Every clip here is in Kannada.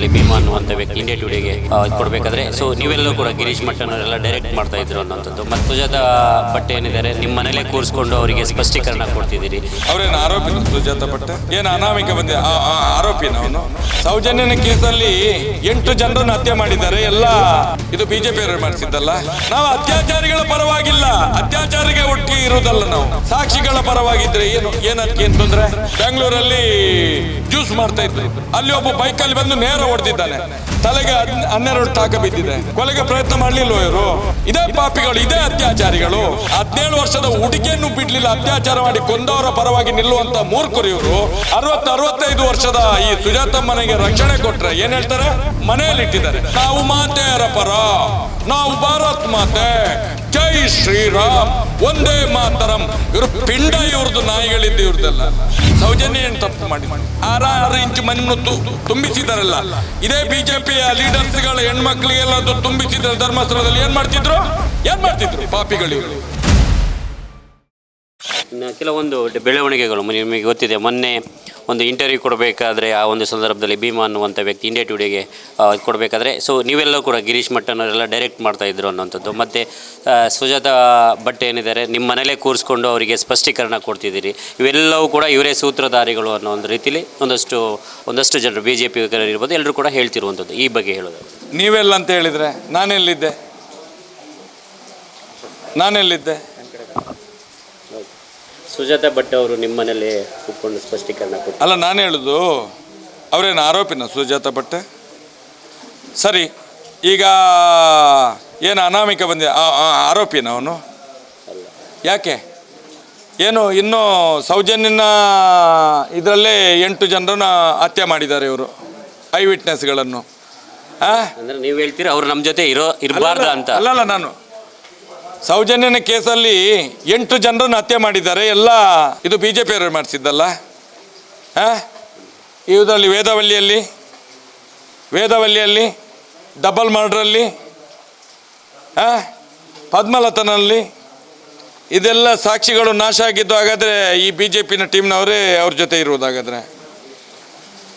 ಸಂದರ್ಭದಲ್ಲಿ ಭೀಮಾ ಅನ್ನುವಂಥ ವ್ಯಕ್ತಿ ಇಂಡಿಯಾ ಟುಡೇಗೆ ಕೊಡಬೇಕಾದ್ರೆ. ಸೊ ನೀವೆಲ್ಲರೂ ಕೂಡ ಗಿರೀಶ್ ಮಟ್ಟನವರೆಲ್ಲ ಡೈರೆಕ್ಟ್ ಮಾಡ್ತಾ ಇದ್ರು ಅನ್ನೋಂಥದ್ದು ಮತ್ತು ಸುಜಾತ ಭಟ್ ಏನಿದ್ದಾರೆ ನಿಮ್ಮ ಮನೇಲೆ ಕೂರಿಸ್ಕೊಂಡು ಅವರಿಗೆ ಸ್ಪಷ್ಟೀಕರಣ ಕೊಡ್ತಿದ್ದೀರಿ. ಅವರೇನು ಆರೋಪಿ ಸುಜಾತ ಭಟ್? ಏನು ಅನಾಮಿಕ ಬಂದೆ, ಆ- ಆ, ಆರೋಪಿನ ಅವನು? ಸೌಜನ್ಯನ ಕೇಸಲ್ಲಿ ಎಂಟು ಜನರನ್ನು ಹತ್ಯೆ ಮಾಡಿದ್ದಾರೆ. ಎಲ್ಲ ಇದು ಬಿಜೆಪಿ ಮಾಡಿಸಿದ್ದಲ್ಲ? ನಾವು ಅತ್ಯಾಚಾರಿಗಳ ಪರವಾಗಿಲ್ಲ. ಅತ್ಯಾಚಾರಿಗೆ ಒಟ್ಟಿಗೆ ಇರುವುದಲ್ಲ ನಾವು. ಸಾಕ್ಷಿಗಳ ಪರವಾಗಿದ್ರೆ ಏನು ಏನಕ್ಕೆ ಅಂತಂದ್ರೆ ತೊಂದ್ರೆ? ಬೆಂಗಳೂರಲ್ಲಿ ಜ್ಯೂಸ್ ಮಾಡ್ತಾ ಇದ್ರು. ಅಲ್ಲಿ ಒಬ್ಬ ಬೈಕಲ್ಲಿ ಬಂದು ನೇರ ಹೊಡೆದಿದ್ದಾನೆ. ತಲೆಗೆ ಹನ್ನೆರಡು ತಾಕ ಬಿದ್ದಿದೆ. ಕೊಲೆಗೆ ಪ್ರಯತ್ನ ಮಾಡಲಿಲ್ಲ ಇವರು? ಇದೇ ಪಾಪಿಗಳು, ಇದೇ ಅತ್ಯಾಚಾರಿಗಳು. ಹದಿನೇಳು ವರ್ಷದ ಹುಡುಗಿಯನ್ನು ಬಿಡ್ಲಿಲ್ಲ, ಅತ್ಯಾಚಾರ ಮಾಡಿ ಕೊಂದವರ ಪರವಾಗಿ ನಿಲ್ಲುವಂತ ಮೂರ್ಖರು ಇವರು. ಅರವತ್ತು ಅರವತ್ತೈದು ವರ್ಷದ ಈ ಸುಜಾತಮ್ಮನಿಗೆ ರಕ್ಷಣೆ ಕೊಟ್ರೆ ಏನ್ ಹೇಳ್ತಾರೆ? ಮನೆಯಲ್ಲಿ ಇಟ್ಟಿದ್ದಾರೆ ನಾವು ಮಾತೆಯರ ಪರ. ನಾವು ಭಾರತ್ ಮಾತೆ. ಜೈ ಶ್ರೀರಾಮ್. ಒಂದೇ ಮಾತರಂ. ಇವರು ಪಿಂಡ ಇವ್ರದ್ದು ನಾಯಿಗಳಿದ್ದು ಇವ್ರದ್ದೆಲ್ಲ ಸೌಜನ್ಯ ಏನು ತಪ್ಪು ಮಾಡಿ ಆರ ಆರು ಇಂಚು ಮಣ್ಣು ತುಂಬಿಸಿದಾರಲ್ಲ. ಇದೇ ಬಿಜೆಪಿಯ ಲೀಡರ್ಸ್ಗಳ ಹೆಣ್ಮಕ್ಳಿಗೆಲ್ಲ ಅದು ತುಂಬಿಸಿದ್ರೆ ಧರ್ಮಸ್ಥಳದಲ್ಲಿ ಏನ್ ಮಾಡ್ತಿದ್ರು? ಏನ್ ಮಾಡ್ತಿದ್ರು? ಪಾಪಿಗಳು ಕೆಲವೊಂದು ಬೆಳವಣಿಗೆಗಳು ನಿಮಗೆ ಗೊತ್ತಿದೆ, ಮೊನ್ನೆ ಒಂದು ಇಂಟರ್ವ್ಯೂ ಕೊಡಬೇಕಾದ್ರೆ ಆ ಒಂದು ಸಂದರ್ಭದಲ್ಲಿ ಭೀಮಾ ಅನ್ನುವಂಥ ವ್ಯಕ್ತಿ ಇಂಡಿಯಾ ಟುಡೇಗೆ ಕೊಡಬೇಕಾದ್ರೆ. ಸೊ ನೀವೆಲ್ಲರೂ ಕೂಡ ಗಿರೀಶ್ ಮಟ್ಟನವರೆಲ್ಲ ಡೈರೆಕ್ಟ್ ಮಾಡ್ತಾ ಇದ್ದರು ಅನ್ನೋಂಥದ್ದು ಮತ್ತು ಸುಜಾತಾ ಭಟ್ ಏನಿದ್ದಾರೆ ನಿಮ್ಮ ಮನೇಲೆ ಕೂರಿಸ್ಕೊಂಡು ಅವರಿಗೆ ಸ್ಪಷ್ಟೀಕರಣ ಕೊಡ್ತಿದ್ದೀರಿ. ಇವೆಲ್ಲವೂ ಕೂಡ ಇವರೇ ಸೂತ್ರಧಾರಿಗಳು ಅನ್ನೋ ಒಂದು ರೀತಿಲಿ ಒಂದಷ್ಟು ಒಂದಷ್ಟು ಜನರು ಬಿ ಜೆ ಪಿ ಇರ್ಬೋದು, ಎಲ್ಲರೂ ಕೂಡ ಹೇಳ್ತಿರುವಂಥದ್ದು ಈ ಬಗ್ಗೆ ಹೇಳೋದು ನೀವೆಲ್ಲ ಅಂತ ಹೇಳಿದರೆ ನಾನೆಲ್ಲಿದ್ದೆ? ನಾನೆಲ್ಲಿದ್ದೆ? ಸುಜಾತ ಭಟ್ ಅವರು ನಿಮ್ಮ ಮನೇಲಿ ಕೂತ್ಕೊಂಡು ಸ್ಪಷ್ಟೀಕರಣ ಕೊಟ್ಟು. ಅಲ್ಲ ನಾನು ಹೇಳುದು ಅವರೇನು ಆರೋಪಿನ ಸುಜಾತ ಭಟ್ ಸರಿ ಈಗ ಏನು ಅನಾಮಿಕ ಬಂದಿದೆ ಆ- ಆ ಆರೋಪಿನ ಅವನು? ಯಾಕೆ? ಏನು ಇನ್ನೂ ಸೌಜನ್ಯನ ಇದರಲ್ಲೇ ಎಂಟು ಜನರನ್ನ ಹತ್ಯೆ ಮಾಡಿದ್ದಾರೆ ಇವರು ಐ ವಿಟ್ನೆಸ್ಗಳನ್ನು. ಆ? ಅಂದ್ರೆ ನೀವು ಹೇಳ್ತೀರಾ ಅವ್ರು ನಮ್ಮ ಜೊತೆ ಇರೋ ಇರಬಾರ್ದು ಅಂತ? ಅಲ್ಲಲ್ಲ ನಾನು. ಸೌಜನ್ಯನ ಕೇಸಲ್ಲಿ ಎಂಟು ಜನರನ್ನು ಹತ್ಯೆ ಮಾಡಿದ್ದಾರೆ. ಎಲ್ಲ ಇದು ಬಿ ಜೆ ಪಿಯವರು ಮಾಡಿಸಿದ್ದಲ್ಲ? ಹಾಂ? ಇದರಲ್ಲಿ ವೇದವಲ್ಲಿಯಲ್ಲಿ ವೇದವಲ್ಲಿಯಲ್ಲಿ, ಡಬಲ್ ಮರ್ಡ್ರಲ್ಲಿ, ಹಾಂ? ಪದ್ಮಲತನಲ್ಲಿ, ಇದೆಲ್ಲ ಸಾಕ್ಷಿಗಳು ನಾಶ ಆಗಿದ್ದು ಹಾಗಾದರೆ ಈ ಬಿ ಜೆ ಪಿನ ಟೀಮ್ನವರೇ ಅವ್ರ ಜೊತೆ ಇರುವುದು ಹಾಗಾದರೆ?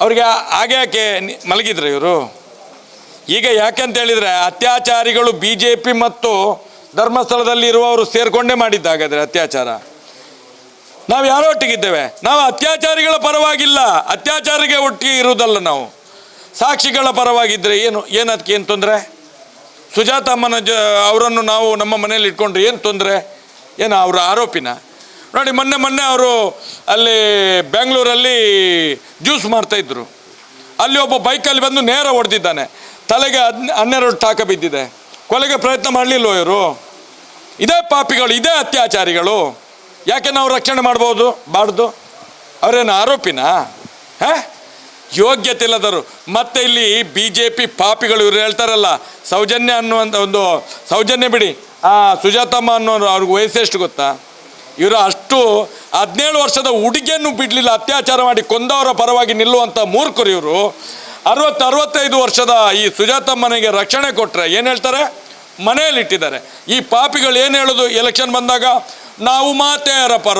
ಅವ್ರಿಗೆ ಹಾಗೆ ಯಾಕೆ ಮಲಗಿದ್ರೆ ಇವರು? ಈಗ ಯಾಕೆಂತ ಹೇಳಿದರೆ ಅತ್ಯಾಚಾರಿಗಳು ಬಿ ಜೆ ಪಿ ಮತ್ತು ಧರ್ಮಸ್ಥಳದಲ್ಲಿ ಇರುವವರು ಸೇರ್ಕೊಂಡೇ ಮಾಡಿದ್ದ ಹಾಗಾದರೆ ಅತ್ಯಾಚಾರ. ನಾವು ಯಾರೊಟ್ಟಿಗಿದ್ದೇವೆ ನಾವು ಅತ್ಯಾಚಾರಿಗಳ ಪರವಾಗಿಲ್ಲ. ಅತ್ಯಾಚಾರಿಗೆ ಒಟ್ಟಿಗೆ ಇರುವುದಲ್ಲ ನಾವು. ಸಾಕ್ಷಿಗಳ ಪರವಾಗಿದ್ದರೆ ಏನು ಏನದಕ್ಕೆ ಏನು ತೊಂದರೆ? ಸುಜಾತಮ್ಮನ ಜ, ಅವರನ್ನು ನಾವು ನಮ್ಮ ಮನೇಲಿ ಇಟ್ಕೊಂಡ್ರೆ ಏನು ತೊಂದರೆ? ಏನು ಅವರ ಆರೋಪಿನ? ನೋಡಿ, ಮೊನ್ನೆ ಮೊನ್ನೆ ಅವರು ಅಲ್ಲಿ ಬೆಂಗಳೂರಲ್ಲಿ ಜ್ಯೂಸ್ ಮಾಡ್ತಾಯಿದ್ರು ಅಲ್ಲಿ ಒಬ್ಬ ಬೈಕಲ್ಲಿ ಬಂದು ನೇರ ಹೊಡೆದಿದ್ದಾನೆ. ತಲೆಗೆ ಹನ್ನೆರಡು ಟಾಕ ಬಿದ್ದಿದೆ. ಕೊಲೆಗೆ ಪ್ರಯತ್ನ ಮಾಡಲಿಲ್ವ ಇವರು? ಇದೇ ಪಾಪಿಗಳು, ಇದೇ ಅತ್ಯಾಚಾರಿಗಳು. ಯಾಕೆ ನಾವು ರಕ್ಷಣೆ ಮಾಡ್ಬೋದು, ಬಾರ್ದು? ಅವರೇನು ಆರೋಪಿನ? ಹಾಂ? ಯೋಗ್ಯತೆ ಇಲ್ಲದರು ಮತ್ತೆ ಇಲ್ಲಿ ಬಿ ಜೆ ಪಿ ಪಾಪಿಗಳು ಇವರು ಹೇಳ್ತಾರಲ್ಲ, ಸೌಜನ್ಯ ಅನ್ನುವಂಥ ಒಂದು ಸೌಜನ್ಯ ಬಿಡಿ. ಆ ಸುಜಾತಮ್ಮ ಅನ್ನೋರು ಅವ್ರಿಗೆ ವಯಸ್ಸೆಷ್ಟು ಗೊತ್ತಾ? ಇವರು ಅಷ್ಟು ಹದಿನೇಳು ವರ್ಷದ ಹುಡುಗಿಯನ್ನು ಬಿಡಲಿಲ್ಲ, ಅತ್ಯಾಚಾರ ಮಾಡಿ ಕೊಂದವರ ಪರವಾಗಿ ನಿಲ್ಲುವಂಥ ಮೂರ್ಖರು ಇವರು. ಅರವತ್ತು ಅರವತ್ತೈದು ವರ್ಷದ ಈ ಸುಜಾತಮ್ಮನಿಗೆ ರಕ್ಷಣೆ ಕೊಟ್ಟರೆ ಏನು ಹೇಳ್ತಾರೆ? ಮನೆಯಲ್ಲಿ ಇಟ್ಟಿದ್ದಾರೆ ಈ ಪಾಪಿಗಳು ಏನು ಹೇಳೋದು ಎಲೆಕ್ಷನ್ ಬಂದಾಗ, ನಾವು ಮಾತೆಯರ ಪರ,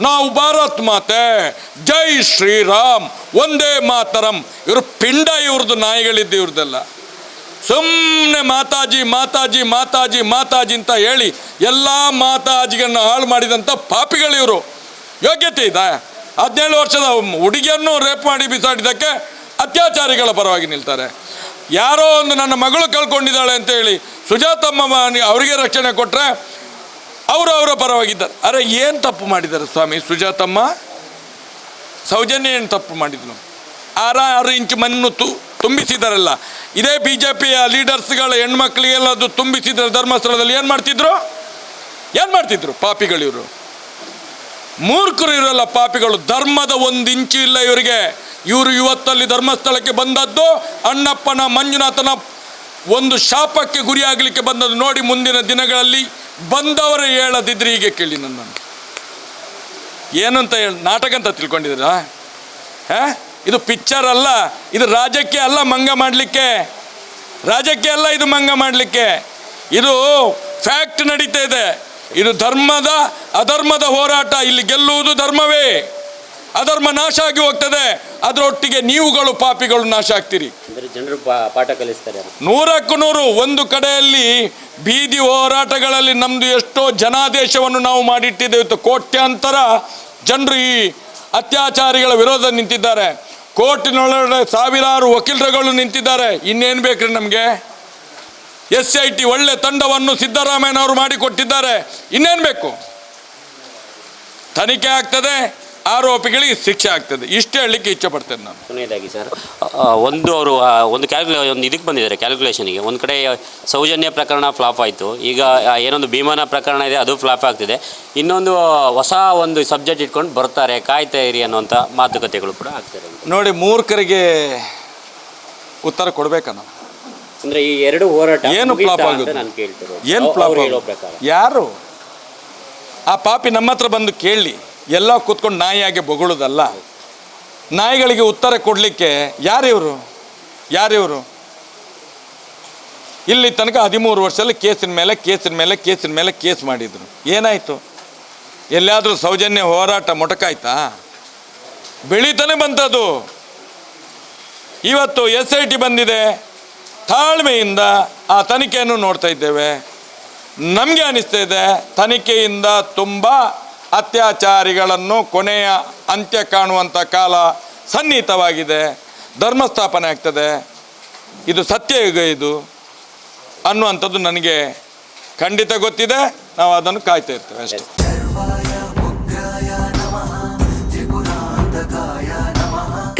ನಾವು ಭಾರತ್ ಮಾತೆ, ಜೈ ಶ್ರೀರಾಮ್, ಒಂದೇ ಮಾತರಂ. ಇವರು ಪಿಂಡ ಇವ್ರದ್ದು, ನಾಯಿಗಳಿದ್ದು ಇವ್ರದ್ದೆಲ್ಲ. ಸುಮ್ಮನೆ ಮಾತಾಜಿ ಮಾತಾಜಿ ಮಾತಾಜಿ ಮಾತಾಜಿ ಅಂತ ಹೇಳಿ ಎಲ್ಲ ಮಾತಾಜಿಗಳನ್ನು ಹಾಳು ಮಾಡಿದಂಥ ಪಾಪಿಗಳು ಇವರು. ಯೋಗ್ಯತೆ ಇದೆ? ಹದಿನೇಳು ವರ್ಷದ ಹುಡುಗಿಯನ್ನು ರೇಪ್ ಮಾಡಿ ಬಿಸಾಡಿದ್ದಕ್ಕೆ ಅತ್ಯಾಚಾರಿಗಳ ಪರವಾಗಿ ನಿಲ್ತಾರೆ. ಯಾರೋ ಒಂದು ನನ್ನ ಮಗಳು ಕಳ್ಕೊಂಡಿದ್ದಾಳೆ ಅಂತ ಹೇಳಿ ಸುಜಾತಮ್ಮ ಅವರಿಗೆ ರಕ್ಷಣೆ ಕೊಟ್ಟರೆ ಅವರು ಅವರ ಪರವಾಗಿದ್ದಾರೆ. ಅರೆ, ಏನು ತಪ್ಪು ಮಾಡಿದ್ದಾರೆ ಸ್ವಾಮಿ ಸುಜಾತಮ್ಮ? ಸೌಜನ್ಯ ಏನು ತಪ್ಪು ಮಾಡಿದ್ರು? ಆರ ಆರು ಇಂಚು ಮಣ್ಣು ತು ತುಂಬಿಸಿದಾರಲ್ಲ. ಇದೇ ಬಿ ಜೆ ಪಿಯ ಲೀಡರ್ಸ್ಗಳ ಹೆಣ್ಮಕ್ಳಿಗೆಲ್ಲ ಅದು ತುಂಬಿಸಿದ್ರೆ ಧರ್ಮಸ್ಥಳದಲ್ಲಿ ಏನು ಮಾಡ್ತಿದ್ರು? ಏನು ಮಾಡ್ತಿದ್ರು ಪಾಪಿಗಳಿವರು ಮೂರ್ಖರು ಇರಲ್ಲ ಪಾಪಿಗಳು. ಧರ್ಮದ ಒಂದು ಇಂಚು ಇಲ್ಲ ಇವರಿಗೆ. ಇವರು ಇವತ್ತಲ್ಲಿ ಧರ್ಮಸ್ಥಳಕ್ಕೆ ಬಂದದ್ದು ಅಣ್ಣಪ್ಪನ ಮಂಜುನಾಥನ ಒಂದು ಶಾಪಕ್ಕೆ ಗುರಿಯಾಗಲಿಕ್ಕೆ ಬಂದದ್ದು ನೋಡಿ ಮುಂದಿನ ದಿನಗಳಲ್ಲಿ ಬಂದವರೇ ಹೇಳದಿದ್ರೆ ಹೀಗೆ ಕೇಳಿ ನನ್ನನ್ನು. ಏನಂತ ಹೇಳಿ, ನಾಟಕ ಅಂತ ತಿಳ್ಕೊಂಡಿದ್ದೀರಾ? ಹಾ? ಇದು ಪಿಕ್ಚರ್ ಅಲ್ಲ, ಇದು ರಾಜಕ್ಕೆ ಅಲ್ಲ ಮಂಗ ಮಾಡಲಿಕ್ಕೆ. ರಾಜಕೀಯ ಅಲ್ಲ, ಇದು ಮಂಗ ಮಾಡಲಿಕ್ಕೆ. ಇದು ಫ್ಯಾಕ್ಟ್ ನಡೀತಾ ಇದೆ. ಇದು ಧರ್ಮದ, ಅಧರ್ಮದ ಹೋರಾಟ, ಇಲ್ಲಿ ಗೆಲ್ಲುವುದು ಧರ್ಮವೇ. ಅಧರ್ಮ ನಾಶ ಆಗಿ ಹೋಗ್ತದೆ, ಅದರೊಟ್ಟಿಗೆ ನೀವುಗಳು ಪಾಪಿಗಳು ನಾಶ ಆಗ್ತೀರಿ. ಜನರು ಪಾಠ ಕಲಿಸ್ತಾರೆ ನೂರಕ್ಕೂ ನೂರು, ಒಂದು ಕಡೆಯಲ್ಲಿ ಬೀದಿ ಹೋರಾಟಗಳಲ್ಲಿ ನಮ್ಮದು ಎಷ್ಟೋ ಜನಾದೇಶವನ್ನು ನಾವು ಮಾಡಿಟ್ಟಿದ್ದೇವೆ ಕೋಟ್ಯಾಂತರ ಜನರು ಈ ಅತ್ಯಾಚಾರಿಗಳ ವಿರೋಧ ನಿಂತಿದ್ದಾರೆ. ಕೋರ್ಟಿನೊಳಗಡೆ ಸಾವಿರಾರು ವಕೀಲರುಗಳು ನಿಂತಿದ್ದಾರೆ. ಇನ್ನೇನು ಬೇಕ್ರಿ ನಮಗೆ? ಎಸ್ ಐ ಟಿ ಒಳ್ಳೆ ತಂಡವನ್ನು ಸಿದ್ದರಾಮಯ್ಯನವರು ಮಾಡಿಕೊಟ್ಟಿದ್ದಾರೆ. ಇನ್ನೇನು ಬೇಕು? ತನಿಖೆ ಆಗ್ತದೆ. ಆರೋಪಿಗಳಿಗೆ ಶಿಕ್ಷೆ ಆಗ್ತದೆ. ಇಷ್ಟೇ ಹೇಳಲಿಕ್ಕೆ ಇಚ್ಛಪಡ್ತೇನೆ ನಾನು. ಕೊನೆಯದಾಗಿ ಸರ್ ಒಂದು ಅವರು ಒಂದು ಕ್ಯಾಲ್ಕುಲೇ ಒಂದು ಇದಕ್ಕೆ ಬಂದಿದ್ದಾರೆ ಕ್ಯಾಲ್ಕುಲೇಷನಿಗೆ ಒಂದು ಕಡೆ ಸೌಜನ್ಯ ಪ್ರಕರಣ ಫ್ಲಾಪ್ ಆಯಿತು. ಈಗ ಆ, ಏನೊಂದು ಭೀಮನ ಪ್ರಕರಣ ಇದೆ ಅದು ಫ್ಲಾಪ್ ಆಗ್ತಿದೆ. ಇನ್ನೊಂದು ಹೊಸ ಒಂದು ಸಬ್ಜೆಕ್ಟ್ ಇಟ್ಕೊಂಡು ಬರ್ತಾರೆ ಕಾಯ್ತಾ ಇರಿ ಅನ್ನೋಂಥ ಮಾತುಕತೆಗಳು ಕೂಡ ಆಗ್ತಾರೆ ನೋಡಿ ಮೂರ್ಖರಿಗೆ ಉತ್ತರ ಕೊಡಬೇಕ ನಾವು ಅಂದರೆ ಈ ಎರಡು ಹೋರಾಟ ಏನು ಮುಗೀತಾ flop ಅಂತ ಆಗೋದು? ನಾನು ಕೇಳ್ತಿರೋದು. ಏನು ಅವ್ರು ಫ್ಲಾಪ್ ಹೇಳೋ ಪ್ರಕಾರ. ಯಾರು? ಆ ಪಾಪಿ ನಮ್ಮ ಹತ್ರ ಬಂದು ಕೇಳಿ. ಎಲ್ಲ ಕೂತ್ಕೊಂಡು ನಾಯಿಯಾಗಿ ಬೊಗಳೋದಲ್ಲ. ನಾಯಿಗಳಿಗೆ ಉತ್ತರ ಕೊಡಲಿಕ್ಕೆ ಯಾರಿವರು ಯಾರಿವರು ಇಲ್ಲಿ ತನಕ ಹದಿಮೂರು ವರ್ಷದಲ್ಲಿ ಕೇಸಿನ ಮೇಲೆ ಕೇಸಿನ ಮೇಲೆ ಕೇಸಿನ ಮೇಲೆ ಕೇಸ್ ಮಾಡಿದರು. ಏನಾಯಿತು? ಎಲ್ಲಾದರೂ ಸೌಜನ್ಯ ಹೋರಾಟ ಮೊಟಕಾಯ್ತಾ? ಬೆಳೀತಾನೆ ಬಂತದು. ಇವತ್ತು ಎಸ್ ಐ ಟಿ ಬಂದಿದೆ. ತಾಳ್ಮೆಯಿಂದ ಆ ತನಿಖೆಯನ್ನು ನೋಡ್ತಾ ಇದ್ದೇವೆ. ನಮಗೆ ಅನಿಸ್ತಾ ಇದೆ, ತನಿಖೆಯಿಂದ ತುಂಬ ಅತ್ಯಾಚಾರಿಗಳನ್ನು ಕೊನೆಯ ಅಂತ್ಯ ಕಾಣುವಂಥ ಕಾಲ ಸನ್ನಿಹಿತವಾಗಿದೆ. ಧರ್ಮಸ್ಥಾಪನೆ ಆಗ್ತದೆ. ಇದು ಸತ್ಯಯುಗ ಇದು. ಅನ್ನುವಂಥದ್ದು ನನಗೆ ಖಂಡಿತ ಗೊತ್ತಿದೆ. ನಾವು ಅದನ್ನು ಕಾಯ್ತಾ ಇರ್ತೇವೆ ಅಷ್ಟೇ.